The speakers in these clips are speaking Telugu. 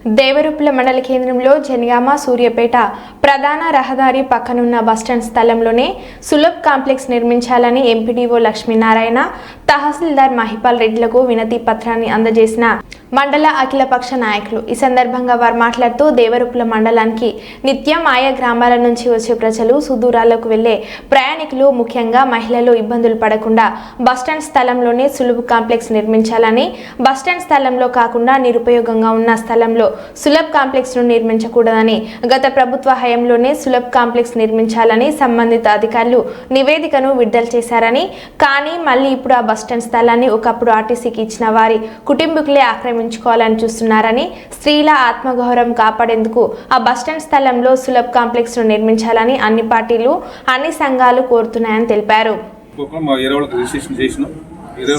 దేవరూపుల మండల కేంద్రంలో జనగామ సూర్యపేట ప్రధాన రహదారి పక్కనున్న బస్టాండ్ స్థలంలోనే సులభ్ కాంప్లెక్స్ నిర్మించాలని ఎంపీడీఓ లక్ష్మీనారాయణ తహసీల్దార్ మహిపాల్ రెడ్డిలకు వినతి పత్రాన్ని అందజేసిన మండల అఖిలపక్ష నాయకులు. ఈ సందర్భంగా వారు మాట్లాడుతూ దేవరూపుల మండలానికి నిత్యం ఆయా గ్రామాల నుంచి వచ్చే ప్రజలు సుదూరాలకు వెళ్ళే ప్రయాణికులు ముఖ్యంగా మహిళలు ఇబ్బందులు పడకుండా బస్టాండ్ స్థలంలోనే సులువు కాంప్లెక్స్ నిర్మించాలని బస్టాండ్ స్థలంలో కాకుండా నిరుపయోగంగా ఉన్న స్థలంలో సులభ్ కాంప్లెక్స్ను నిర్మించకూడదని గత ప్రభుత్వ హయంలోనే సులభ్ కాంప్లెక్స్ నిర్మించాలని సంబంధిత అధికారులు నివేదికను విడుదల చేశారని కానీ మళ్ళీ ఇప్పుడు ఆ బస్టాండ్ స్థలాన్ని ఒకప్పుడు ఆర్టీసీకి ఇచ్చిన వారి కుటుంబీకులే ఆక్రమించుకోవాలని చూస్తున్నారని స్త్రీల ఆత్మగౌరవం కాపాడేందుకు ఆ బస్టాండ్ స్థలంలో సులభ్ కాంప్లెక్స్ను నిర్మించాలని అన్ని పార్టీలు అన్ని సంఘాలు కోరుతున్నాయని తెలిపారు.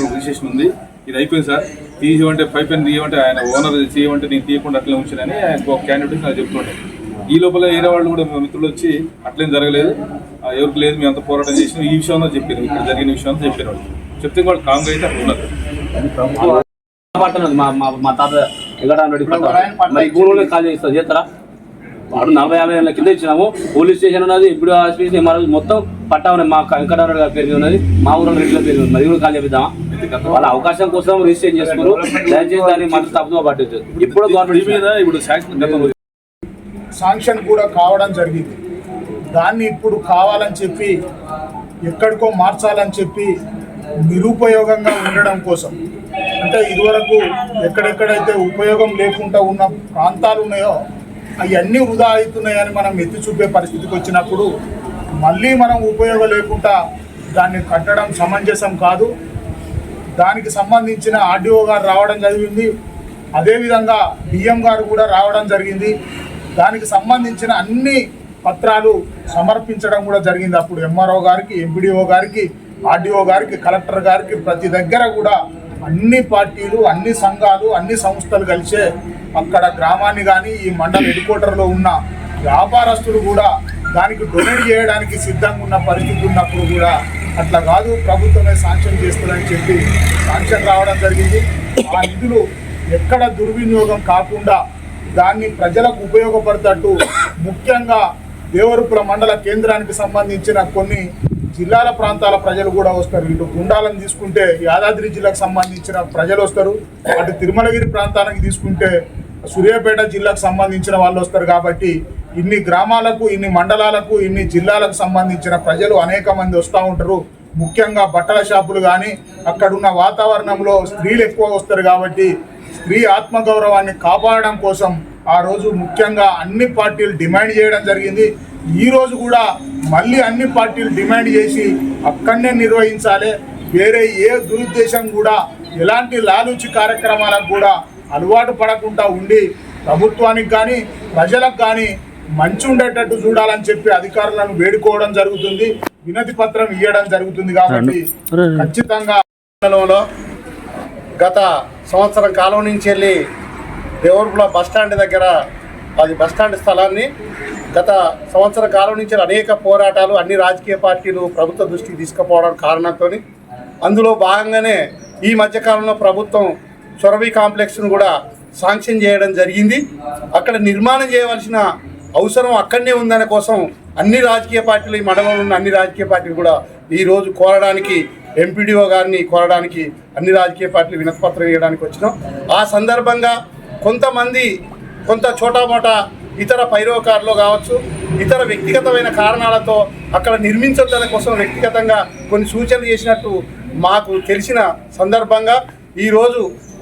రిజిస్ట్రేషన్ ఉంది. ఇది అయిపోయింది సార్. తీయమంటే పైప్ పెన్ తీయమంటే ఆయన ఓనర్ చేయమంటే నేను తీయకుండా అట్లే ఉంచానని ఆయన ఒక క్యాండిడేట్ నాకు చెప్తుండే. ఈ లోపల ఏరియా వాళ్ళు కూడా మా మిత్రులు వచ్చి అట్లేం జరగలేదు. ఆ, ఎవరికి లేదు మేము అంత పోరాటం చేసినాం. ఈ విషయంలో చెప్పారు. ఇక్కడ జరిగిన విషయం అంతా చెప్పారు వాళ్ళు. చెప్తే వాళ్ళు కాంగ్ అయితే అక్కడ మా మా మా తాత వెంకటరామరెడ్డి మరి ఖాళీ చేస్తారు. చేస్తారా? వాడు నలభై యాభై ఏళ్ళ కింద ఇచ్చినాము. పోలీస్ స్టేషన్ ఉన్నది. ఇప్పుడు హాస్పిటల్ ఎంఆర్ఓ మొత్తం పట్టా ఉన్నాయి మా వెంకటరామరెడ్డి గారి పేరు ఉన్నది. మా ఊరు రెడ్డిల పేరు ఉన్నది. మరి కూడా ఖాళీ చేద్దామా వాళ్ళ అవకాశం కోసం రిజిస్ట్రేషన్ చేసుకున్నారు. దయచేసి దాన్ని మనసు తప్పుదో పట్టచ్చు ఇప్పుడు గవర్నమెంట్ శాంక్షన్ కూడా కావడం జరిగింది. దాన్ని ఇప్పుడు కావాలని చెప్పి ఎక్కడికో మార్చాలని చెప్పి నిరుపయోగంగా ఉండడం కోసం అంటే ఇదివరకు ఎక్కడెక్కడైతే ఉపయోగం లేకుండా ఉన్న ప్రాంతాలు ఉన్నాయో అవన్నీ వృధా అవుతున్నాయని మనం ఎత్తి చూపే పరిస్థితికి వచ్చినప్పుడు మళ్ళీ మనం ఉపయోగం లేకుండా దాన్ని కట్టడం సమంజసం కాదు. దానికి సంబంధించిన ఆర్డీఓ గారు రావడం జరిగింది. అదేవిధంగా డిఎం గారు కూడా రావడం జరిగింది. దానికి సంబంధించిన అన్ని పత్రాలు సమర్పించడం కూడా జరిగింది. అప్పుడు ఎంఆర్ఓ గారికి ఎంపీడీఓ గారికి ఆర్డీఓ గారికి కలెక్టర్ గారికి ప్రతి దగ్గర కూడా అన్ని పార్టీలు అన్ని సంఘాలు అన్ని సంస్థలు కలిసే అక్కడ గ్రామాన్ని కానీ ఈ మండల హెడ్ క్వార్టర్లో ఉన్న వ్యాపారస్తులు కూడా దానికి డొనేట్ చేయడానికి సిద్ధంగా ఉన్న పరిస్థితి ఉన్నప్పుడు కూడా అట్లా కాదు ప్రభుత్వమే శాంక్షన్ చేస్తుందని చెప్పి శాంక్షన్ రావడం జరిగింది. ఆ నిధులు ఎక్కడ దుర్వినియోగం కాకుండా దాన్ని ప్రజలకు ఉపయోగపడతట్టు ముఖ్యంగా దేవరుపుల మండల కేంద్రానికి సంబంధించిన కొన్ని జిల్లాల ప్రాంతాల ప్రజలు కూడా వస్తారు. ఇటు గుండాలను తీసుకుంటే యాదాద్రి జిల్లాకు సంబంధించిన ప్రజలు వస్తారు. అటు తిరుమలగిరి ప్రాంతానికి తీసుకుంటే సూర్యాపేట జిల్లాకు సంబంధించిన వాళ్ళు వస్తారు కాబట్టి ఇన్ని గ్రామాలకు ఇన్ని మండలాలకు ఇన్ని జిల్లాలకు సంబంధించిన ప్రజలు అనేక మంది వస్తూ ఉంటారు. ముఖ్యంగా బట్టల షాపులు కానీ అక్కడున్న వాతావరణంలో స్త్రీలు ఎక్కువ వస్తారు కాబట్టి స్త్రీ ఆత్మగౌరవాన్ని కాపాడడం కోసం ఆ రోజు ముఖ్యంగా అన్ని పార్టీలు డిమాండ్ చేయడం జరిగింది. ఈ రోజు కూడా మళ్ళీ అన్ని పార్టీలు డిమాండ్ చేసి అక్కడనే నిర్వహించాలి. వేరే ఏ దురుద్దేశం కూడా ఎలాంటి లాలూచి కార్యక్రమాలకు కూడా అలవాటు పడకుండా ఉండి ప్రభుత్వానికి కానీ ప్రజలకు కానీ మంచి ఉండేటట్టు చూడాలని చెప్పి అధికారులను వేడుకోవడం జరుగుతుంది. వినతి పత్రం ఇవ్వడం జరుగుతుంది కాబట్టి ఖచ్చితంగా గత సంవత్సరం కాలం నుంచి వెళ్ళి దేవరపుల బస్టాండ్ దగ్గర అది బస్టాండ్ స్థలాన్ని గత సంవత్సర కాలం నుంచి అనేక పోరాటాలు అన్ని రాజకీయ పార్టీలు ప్రభుత్వ దృష్టికి తీసుకుపోవడం కారణంతో అందులో భాగంగానే ఈ మధ్యకాలంలో ప్రభుత్వం చొరవి కాంప్లెక్స్ను కూడా శాంక్షన్ చేయడం జరిగింది. అక్కడ నిర్మాణం చేయవలసిన అవసరం అక్కడనే ఉందనే కోసం అన్ని రాజకీయ పార్టీలు ఈ మండలంలో ఉన్న అన్ని రాజకీయ పార్టీలు కూడా ఈరోజు కోరడానికి ఎంపీడీఓ గారిని కోరడానికి అన్ని రాజకీయ పార్టీలు వినతిపత్రం వేయడానికి వచ్చినాం. ఆ సందర్భంగా కొంతమంది కొంత చోటామోట ఇతర పైరోకారులో కావచ్చు ఇతర వ్యక్తిగతమైన కారణాలతో అక్కడ నిర్మించడం కోసం వ్యక్తిగతంగా కొన్ని సూచనలు చేసినట్టు మాకు తెలిసిన సందర్భంగా ఈరోజు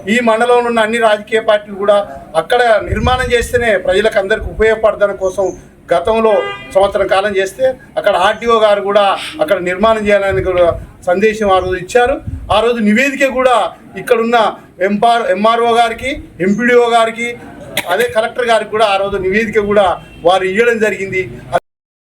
ఈ మండలంలో ఉన్న అన్ని రాజకీయ పార్టీలు కూడా అక్కడ నిర్మాణం చేస్తేనే ప్రజలకు అందరికీ ఉపయోగపడదన కోసం గతంలో సంవత్సరం కాలం చేస్తే అక్కడ ఆర్టీఓ గారు కూడా అక్కడ నిర్మాణం చేయాలని కూడా సందేశం ఆ రోజు ఇచ్చారు. ఆ రోజు నివేదిక కూడా ఇక్కడున్న ఎంఆర్ ఎంఆర్ఓ గారికి ఎంపీడీఓ గారికి అదే కలెక్టర్ గారికి కూడా ఆ రోజు నివేదిక కూడా వారు ఇవ్వడం జరిగింది.